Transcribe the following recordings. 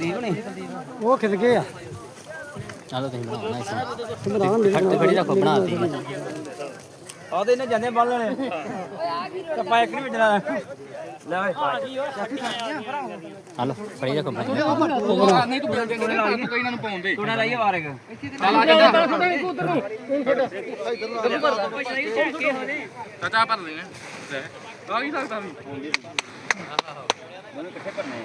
ਸੰਦੀਪ ਨੇ ਉਹ ਖਿੱਚ ਗਏ ਆ। ਚਲੋ ਤੁਸੀਂ ਬਣਾਉਣਾ ਇਸ ਸਮਝਾਉਣਾ ਮੇਰੇ ਫੜ ਫੜੀ ਰੱਖੋ ਬਣਾਤੀ ਆ ਤੇ ਇਹਨੇ ਜਾਂਦੇ ਬੰਨ ਲੈਣੇ। ਕੱਪਾ ਇੱਕ ਨਹੀਂ ਵੱਜਣਾ। ਲੈ ਓਏ। ਹਲੋ ਫੜੀ ਰੱਖੋ ਬਣਾ ਨਹੀਂ ਤੂੰ ਬੰਦੇ ਨੂੰ ਲਾ ਕੋਈ ਇਹਨਾਂ ਨੂੰ ਪਾਉਂਦੇ ਟੋਣਾ ਲਾਈਏ ਵਾਰ ਇੱਕ ਚਾਚਾ ਭਰ ਲੈਣਾ ਲੈ। ਆ ਕੀ ਲੱਗਦਾ ਵੀ। ਦੋਨੋਂ ਇਕੱਠੇ ਭਰਨੇ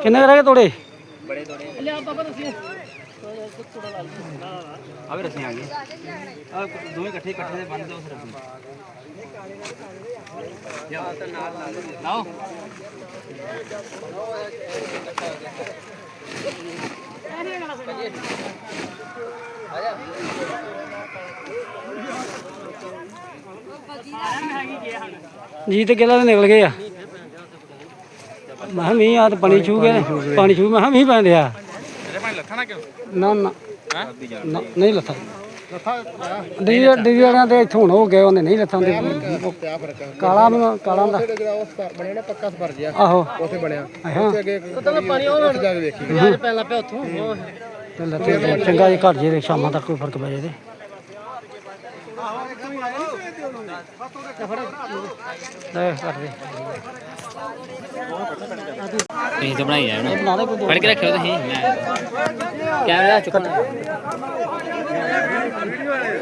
ਕਿੰਨੇ ਕੁ ਰਹਿ ਗਏ ਤੋੜੇ? ਆ ਵੀ ਰਸੀਆਂ ਆ ਗਈ ਆ ਦੋਵੇਂ ਇਕੱਠੇ ਇਕੱਠੇ ਦੇ ਬੰਨ ਦੋ ਫਿਰ ਲਾਓ ਜੀ ਤੇ ਕਿਲਾ ਦੇ ਨਿਕਲ ਗਏ ਆ? ਮੈਂ ਕਿਹਾ ਮੀਂਹ ਆ ਤੇ ਪਾਣੀ ਛੂ ਗਿਆ ਨੇ। ਪਾਣੀ ਛੂ ਮੈਂ ਕਿਹਾ ਮੀਂਹ ਪੈਣ ਡਿਆ। ਤੇਰੇ ਭਾਈ ਲੱਥਣਾ ਕਿਉਂ? ਨਾ ਨਾ ਨਾ, ਨਹੀਂ ਲੱਥਾ। ਡੀ ਡੀ ਵਾਲਿਆਂ ਦੇ ਇੱਥੋਂ ਹੁਣ ਹੋ ਗਏ ਉਹਨੇ ਨਹੀਂ ਲੱਥਾਂ ਦੇ ਕਾਲਾ ਨੂੰ ਕਾਲਾ ਦਾ। ਬਣਿਆ ਨਾ ਪੱਕਾ ਸਪਰ ਜਿਆ ਆਹੋ। ਉੱਥੇ ਬਣਿਆ। ਹਾਂ। ਉੱਥੇ ਅੱਗੇ ਤਾਂ ਪਾਣੀ ਉਹ ਜਾ ਕੇ ਵੇਖੀ। ਤੇ ਲੱਥੇ ਤੇ ਚੰਗਾ ਜੇ ਘਰ ਜੇ ਸ਼ਾਮਾਂ ਤੱਕ ਕੋਈ ਫ਼ਰਕ ਪੈ ਜਾਏ ਤੇ ਲੈ ਕਰ ਦੇ। ਤੁਸੀਂ ਤਾਂ ਬਣਾਈ ਜਾਣਾ ਫੜ ਕੇ ਰੱਖਿਓ ਤੁਸੀਂ ਮੈਂ ਕੈਮਰਾ ਚੁੱਕਣਾ।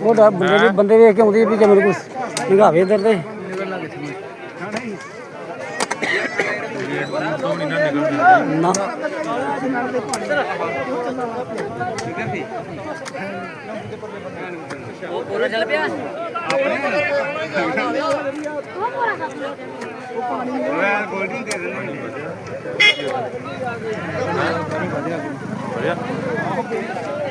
ਉਹ ਡਰ ਬੰਦੇ ਦੇ ਬੰਦੇ ਵੇਖ ਕੇ ਆਉਂਦੀ ਵੀ ਜੇ ਮੈਨੂੰ ਕੁਛ ਨਿਗਾਵੇ ਇਧਰ ਤੇ। ਨਾ।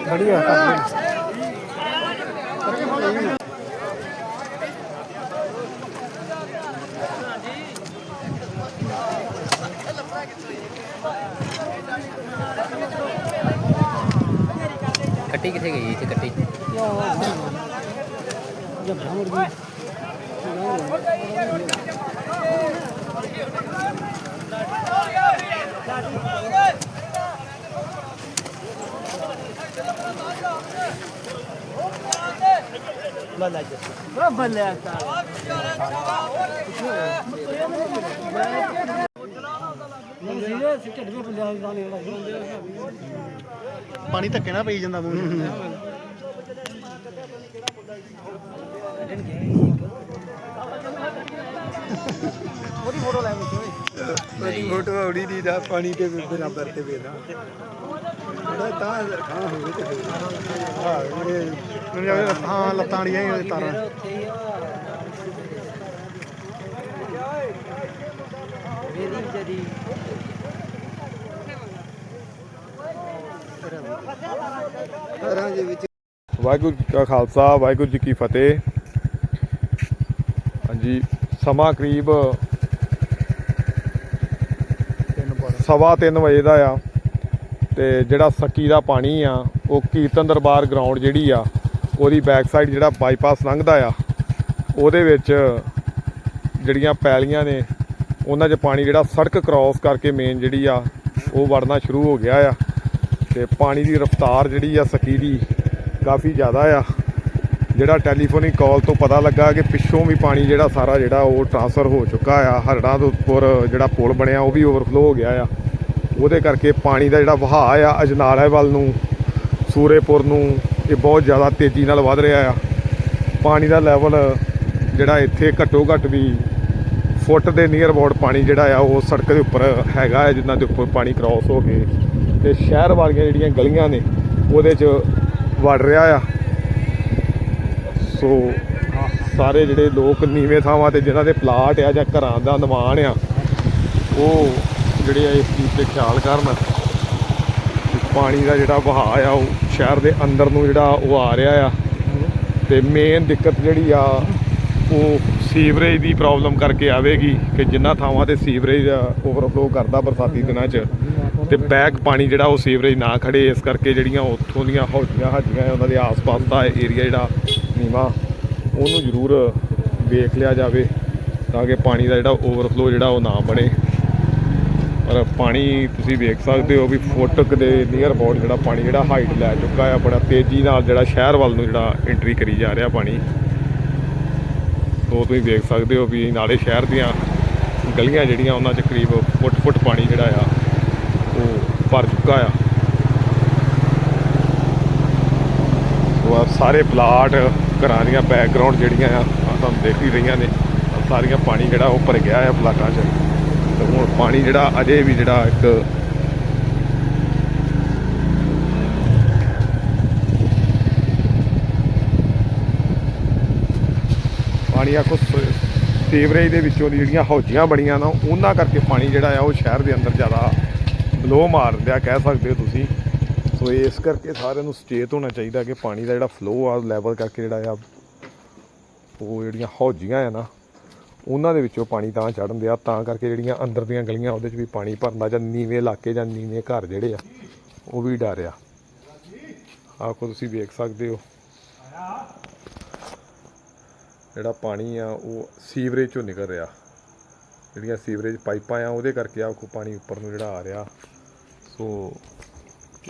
ਕਰ ਦੇ ਕੱਟੀ ਕਿੱਥੇ ਗਈ ਇੱਥੇ ਕੱਟੀ ਮੁੜ ਗਈ ਪਾਣੀ ਧੱਕੇ ਨਾ ਪਈ ਜਾਂਦਾ ਮੂੰਹ ਉਹਦੀ ਫੋਟੋ ਆਉਣੀ ਨਹੀਂ ਦਾ ਪਾਣੀ ਤੇ ਬਰਾਬਰ ਤੇ ਵੇਦਾ ਤਾਂ ਰੱਖਾਂ ਹੋਵੇ ਤੇ ਹਾਂ ਮੇਰੇ ਹਾਂ ਲੱਤਾਂ ਵਾਲੀਆਂ ਹੀ ਉਹਦੇ ਤਾਰਾਂ ਜੀ ਘਰਾਂ ਦੇ ਵਿੱਚ ਵਾਹਿਗੁਰੂ ਜੀ ਕਾ ਖਾਲਸਾ, ਵਾਹਿਗੁਰੂ ਜੀ ਕੀ ਫਤਿਹ। ਹਾਂਜੀ, ਸਮਾਂ ਕਰੀਬ ਸਵਾ ਤਿੰਨ ਵਜੇ ਦਾ ਆ। ਤੇ ਜਿਹੜਾ ਸੱਕੀ ਦਾ ਪਾਣੀ ਆ, ਉਹ ਕੀਰਤਨ ਦਰਬਾਰ ਗਰਾਊਂਡ ਜਿਹੜੀ ਆ, ਉਹਦੀ ਬੈਕ ਸਾਈਡ ਜਿਹੜਾ ਬਾਈਪਾਸ ਲੰਘਦਾ ਆ, ਉਹਦੇ ਵਿੱਚ ਜਿਹੜੀਆਂ ਪੈਲੀਆਂ ਨੇ, ਉਹਨਾਂ 'ਚ ਪਾਣੀ ਜਿਹੜਾ ਸੜਕ ਕ੍ਰਾਸ ਕਰਕੇ ਮੇਨ ਜਿਹੜੀ ਆ, ਉਹ ਵੜਨਾ ਸ਼ੁਰੂ ਹੋ ਗਿਆ ਆ। ਤੇ ਪਾਣੀ ਦੀ ਰਫ਼ਤਾਰ ਜਿਹੜੀ ਆ ਸਕੀ ਦੀ ਕਾਫੀ ਜ਼ਿਆਦਾ ਆ। ਜਿਹੜਾ ਟੈਲੀਫੋਨਿਕ ਕਾਲ ਤੋਂ ਪਤਾ ਲੱਗਾ ਕਿ ਪਿੱਛੋਂ ਵੀ ਪਾਣੀ ਜਿਹੜਾ ਸਾਰਾ ਜਿਹੜਾ ਉਹ ਟ੍ਰਾਂਸਫਰ ਹੋ ਚੁੱਕਾ ਆ ਹਰੜਾਂ ਦੇ ਉੱਪਰ ਜਿਹੜਾ ਪੁਲ ਬਣਿਆ, ਉਹ ਵੀ ਓਵਰਫਲੋ ਹੋ ਗਿਆ ਆ। ਉਹਦੇ ਕਰਕੇ ਪਾਣੀ ਦਾ ਜਿਹੜਾ ਵਹਾਅ ਆ, ਅਜਨਾਲਾ ਵੱਲ ਨੂੰ, ਸੂਰੇਪੁਰ ਨੂੰ, ਇਹ ਬਹੁਤ ਜ਼ਿਆਦਾ ਤੇਜ਼ੀ ਨਾਲ ਵੱਧ ਰਿਹਾ ਆ। ਪਾਣੀ ਦਾ ਲੈਵਲ ਜਿਹੜਾ ਇੱਥੇ ਘੱਟੋ ਘੱਟ ਵੀ ਫੁੱਟ ਦੇ ਨੀਅਰ ਅਬਾਊਟ ਪਾਣੀ ਜਿਹੜਾ ਆ, ਉਹ ਸੜਕ ਦੇ ਉੱਪਰ ਹੈਗਾ ਹੈ ਜਿਨ੍ਹਾਂ ਦੇ ਉੱਪਰ ਪਾਣੀ ਕ੍ਰਾਸ ਹੋ ਕੇ। ਤੇ ਸ਼ਹਿਰ ਵਾਲੀਆਂ ਜਿਹੜੀਆਂ ਗਲੀਆਂ ਨੇ, ਉਹਦੇ 'ਚ ਵੜ ਰਿਹਾ ਆ। ਸੋ ਸਾਰੇ ਜਿਹੜੇ ਲੋਕ ਨੀਵੇਂ ਥਾਵਾਂ ਤੇ ਜਿਨ੍ਹਾਂ ਦੇ ਪਲਾਟ ਆ ਜਾਂ ਘਰਾਂ ਦਾ ਨਿਰਮਾਣ ਆ, ਉਹ ਜਿਹੜੇ ਆ ਇਸ ਚੀਜ਼ ਤੇ ਖਿਆਲ ਕਰਨ। ਪਾਣੀ ਦਾ ਜਿਹੜਾ ਵਹਾਅ ਆ, ਉਹ ਸ਼ਹਿਰ ਦੇ ਅੰਦਰ ਨੂੰ ਜਿਹੜਾ ਉਹ ਆ ਰਿਹਾ ਆ। ਤੇ ਮੇਨ ਦਿੱਕਤ ਜਿਹੜੀ ਆ, ਉਹ ਸੀਵਰੇਜ ਦੀ ਪ੍ਰੋਬਲਮ ਕਰਕੇ ਆਵੇਗੀ ਕਿ ਜਿੰਨਾ ਥਾਵਾਂ ਤੇ ਸੀਵਰੇਜ ਓਵਰਫਲੋ ਕਰਦਾ ਬਰਸਾਤੀ ਦਿਨਾਂ 'ਚ। ਤੇ ਬੈਕ ਪਾਣੀ ਜਿਹੜਾ, ਉਹ ਸੀਵਰੇਜ ਨਾ ਖੜੇ। ਇਸ ਕਰਕੇ ਜਿਹੜੀਆਂ ਉੱਥੋਂ ਦੀਆਂ ਹੌਟੀਆਂ ਹਾਜੀਆਂ ਉਹਨਾਂ ਦੇ ਆਸ-ਪਾਸ ਦਾ ਏਰੀਆ ਜਿਹੜਾ ਨੀਵਾ, ਉਹਨੂੰ ਜ਼ਰੂਰ ਵੇਖ ਲਿਆ ਜਾਵੇ, ਤਾਂ ਕਿ ਪਾਣੀ ਦਾ ਜਿਹੜਾ ਓਵਰਫਲੋ ਜਿਹੜਾ, ਉਹ ਨਾ ਬਣੇ। ਪਰ ਪਾਣੀ ਤੁਸੀਂ ਵੇਖ ਸਕਦੇ ਹੋ ਵੀ ਫੁੱਟ ਦੇ ਨੀਅਰ ਅਬਾਊਟ ਜਿਹੜਾ ਪਾਣੀ, ਜਿਹੜਾ ਹਾਈਟ ਲੈ ਚੁੱਕਾ ਆ, ਬੜਾ ਤੇਜ਼ੀ ਨਾਲ ਜਿਹੜਾ ਸ਼ਹਿਰ ਵੱਲ ਨੂੰ ਜਿਹੜਾ ਐਂਟਰੀ ਕਰੀ ਜਾ ਰਿਹਾ ਪਾਣੀ। ਤੋਂ ਤੁਸੀਂ ਵੇਖ ਸਕਦੇ ਹੋ ਵੀ ਨਾਲੇ ਸ਼ਹਿਰ ਦੀਆਂ ਗਲੀਆਂ ਜਿਹੜੀਆਂ ਉਹਨਾਂ 'ਚ ਕਰੀਬ ਫੁੱਟ ਫੁੱਟ ਪਾਣੀ ਜਿਹੜਾ ਆ, ਉਹ ਭਰ ਚੁੱਕਾ ਆ। ਸੋ ਸਾਰੇ ਪਲਾਟ ਘਰਾਂ ਦੀਆਂ ਬੈਕਗ੍ਰਾਉਂਡ ਜਿਹੜੀਆਂ ਆ, ਆਹ ਤੁਹਾਨੂੰ ਦੇਖ ਹੀ ਰਹੀਆਂ ਨੇ। ਸਾਰੀਆਂ ਪਾਣੀ ਜਿਹੜਾ ਉਹ ਭਰ ਗਿਆ ਆ ਪਲਾਟਾਂ 'ਚ। ਤੇ ਹੁਣ ਪਾਣੀ ਜਿਹੜਾ ਅਜੇ ਵੀ ਜਿਹੜਾ ਇੱਕ ਪਾਣੀ ਆਖੋ ਸ- ਸੀਵਰੇਜ ਦੇ ਵਿੱਚੋਂ ਦੀ ਜਿਹੜੀਆਂ ਹੌਜੀਆਂ ਬਣੀਆਂ ਨਾ, ਉਹਨਾਂ ਕਰਕੇ ਪਾਣੀ ਜਿਹੜਾ ਆ ਉਹ ਸ਼ਹਿਰ ਦੇ ਅੰਦਰ ਜ਼ਿਆਦਾ ਬਲੋ ਮਾਰ ਰਿਹਾ ਕਹਿ ਸਕਦੇ ਹੋ ਤੁਸੀਂ। ਸੋ ਇਸ ਕਰਕੇ ਸਾਰਿਆਂ ਨੂੰ ਸੁਚੇਤ ਹੋਣਾ ਚਾਹੀਦਾ ਕਿ ਪਾਣੀ ਦਾ ਜਿਹੜਾ ਫਲੋ ਆ ਲੈਵਲ ਕਰਕੇ ਜਿਹੜਾ ਆ, ਉਹ ਜਿਹੜੀਆਂ ਹੌਜੀਆਂ ਆ ਨਾ ਉਹਨਾਂ ਦੇ ਵਿੱਚੋਂ ਪਾਣੀ ਤਾਂ ਚੜਨ ਦਿਆ, ਤਾਂ ਕਰਕੇ ਜਿਹੜੀਆਂ ਅੰਦਰ ਦੀਆਂ ਗਲੀਆਂ ਉਹਦੇ 'ਚ ਵੀ ਪਾਣੀ ਭਰਨਾ ਜਾਂ ਨੀਵੇਂ ਇਲਾਕੇ ਜਾਂ ਨੀਵੇਂ ਘਰ ਜਿਹੜੇ ਆ, ਉਹ ਵੀ ਡਰਿਆ ਆਖੋ ਤੁਸੀਂ ਵੇਖ ਸਕਦੇ ਹੋ। ਜਿਹੜਾ ਪਾਣੀ ਆ, ਉਹ ਸੀਵਰੇਜ ਚੋਂ ਨਿਕਲ ਰਿਹਾ। ਜਿਹੜੀਆਂ ਸੀਵਰੇਜ ਪਾਈਪਾਂ ਆ, ਉਹਦੇ ਕਰਕੇ ਆਖੋ ਪਾਣੀ ਉੱਪਰ ਨੂੰ ਜਿਹੜਾ ਆ ਰਿਹਾ। ਸੋ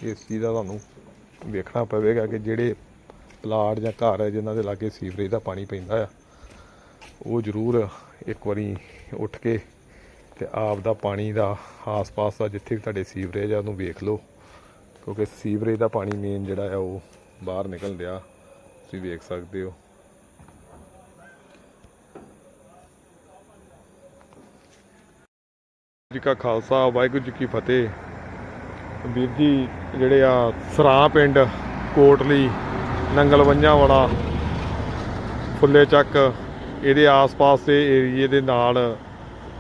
ਇਸ ਚੀਜ਼ ਦਾ ਤੁਹਾਨੂੰ ਵੇਖਣਾ ਪਵੇਗਾ ਕਿ ਜਿਹੜੇ ਪਲਾਟ ਜਾਂ ਘਰ ਹੈ ਜਿਨ੍ਹਾਂ ਦੇ ਲਾਗੇ ਸੀਵਰੇਜ ਦਾ ਪਾਣੀ ਪੈਂਦਾ ਆ ਉਹ ਜ਼ਰੂਰ ਇੱਕ ਵਾਰੀ ਉੱਠ ਕੇ ਤੇ ਆਪ ਦਾ ਪਾਣੀ ਦਾ ਆਸ-ਪਾਸ ਦਾ ਜਿੱਥੇ ਵੀ ਤੁਹਾਡੇ ਸੀਵਰੇਜ ਆ ਉਹਨੂੰ ਵੇਖ ਲਓ। ਕਿਉਂਕਿ ਸੀਵਰੇਜ ਦਾ ਪਾਣੀ ਮੇਨ ਜਿਹੜਾ ਆ ਉਹ ਬਾਹਰ ਨਿਕਲ ਰਿਹਾ ਤੁਸੀਂ ਵੇਖ ਸਕਦੇ ਹੋ। ਜੀ ਕਾ ਖਾਲਸਾ, ਵਾਹਿਗੁਰੂ ਜੀ ਕੀ ਫਤਿਹ। ਵੀਰ ਜੀ, ਜਿਹੜੇ ਆ ਸਰਾਂ ਪਿੰਡ, ਕੋਟਲੀ ਨੰਗਲਵੰਜਾਂ ਵਾਲਾ ਫੁੱਲੇ ਚੱਕ ਇਹਦੇ ਆਸ-ਪਾਸ ਦੇ ਏਰੀਏ ਦੇ ਨਾਲ,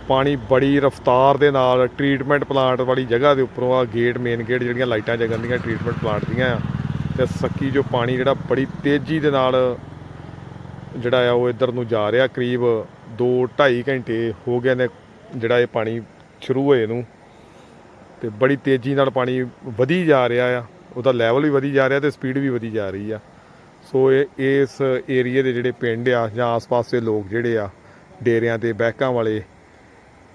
ਪਾਣੀ ਬੜੀ ਰਫ਼ਤਾਰ ਦੇ ਨਾਲ ਟ੍ਰੀਟਮੈਂਟ ਪਲਾਂਟ ਵਾਲੀ ਜਗ੍ਹਾ ਦੇ ਉੱਪਰੋਂ ਆ ਗੇਟ ਮੇਨ ਗੇਟ ਜਿਹੜੀਆਂ ਲਾਈਟਾਂ ਜਗਨ ਦੀਆਂ ਟ੍ਰੀਟਮੈਂਟ ਪਲਾਂਟ ਦੀਆਂ ਆ। ਤੇ ਸੱਕੀ ਜੋ ਪਾਣੀ ਜਿਹੜਾ ਬੜੀ ਤੇਜ਼ੀ ਦੇ ਨਾਲ ਜਿਹੜਾ ਆ ਉਹ ਇੱਧਰ ਨੂੰ ਜਾ ਰਿਹਾ, ਕਰੀਬ 2 2.5 ਘੰਟੇ ਹੋ ਗਏ ਨੇ ਜਿਹੜਾ ਇਹ ਪਾਣੀ ਸ਼ੁਰੂ ਹੋਏ ਨੂੰ। ਤੇ ਬੜੀ ਤੇਜ਼ੀ ਨਾਲ ਪਾਣੀ ਵਧੀ ਜਾ ਰਿਹਾ ਆ, ਉਹਦਾ ਲੈਵਲ ਵੀ ਵਧੀ ਜਾ ਰਿਹਾ ਤੇ ਸਪੀਡ ਵੀ ਵਧੀ ਜਾ ਰਹੀ ਆ। ਸੋ ਇਹ ਇਸ ਏਰੀਏ ਦੇ ਜਿਹੜੇ ਪਿੰਡ ਆ ਜਾਂ ਆਸ-ਪਾਸ ਦੇ ਲੋਕ ਜਿਹੜੇ ਆ, ਡੇਰਿਆਂ ਤੇ, ਬੈਕਾਂ ਵਾਲੇ,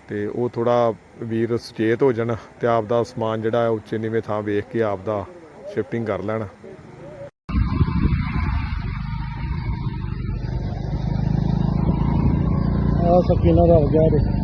ਤੇ ਉਹ ਥੋੜਾ ਵੀਰ ਸੁਚੇਤ ਹੋ ਜਾਣ ਤੇ ਆਪ ਦਾ ਸਮਾਨ ਜਿਹੜਾ ਉੱਚੇ ਨੀਵੇਂ ਥਾਂ ਵੇਖ ਕੇ ਆਪ ਦਾ ਸ਼ਿਫਟਿੰਗ ਕਰ ਲੈਣ। ਆ ਸਕੀਨਾ ਦਾ ਹੋ ਗਿਆ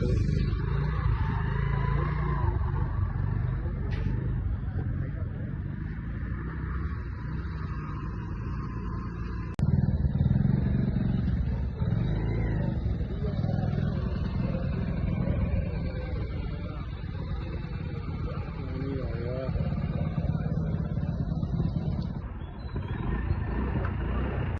ਰੇ ਉਧਰ ਹੀ ਬੰਨ ਲਓ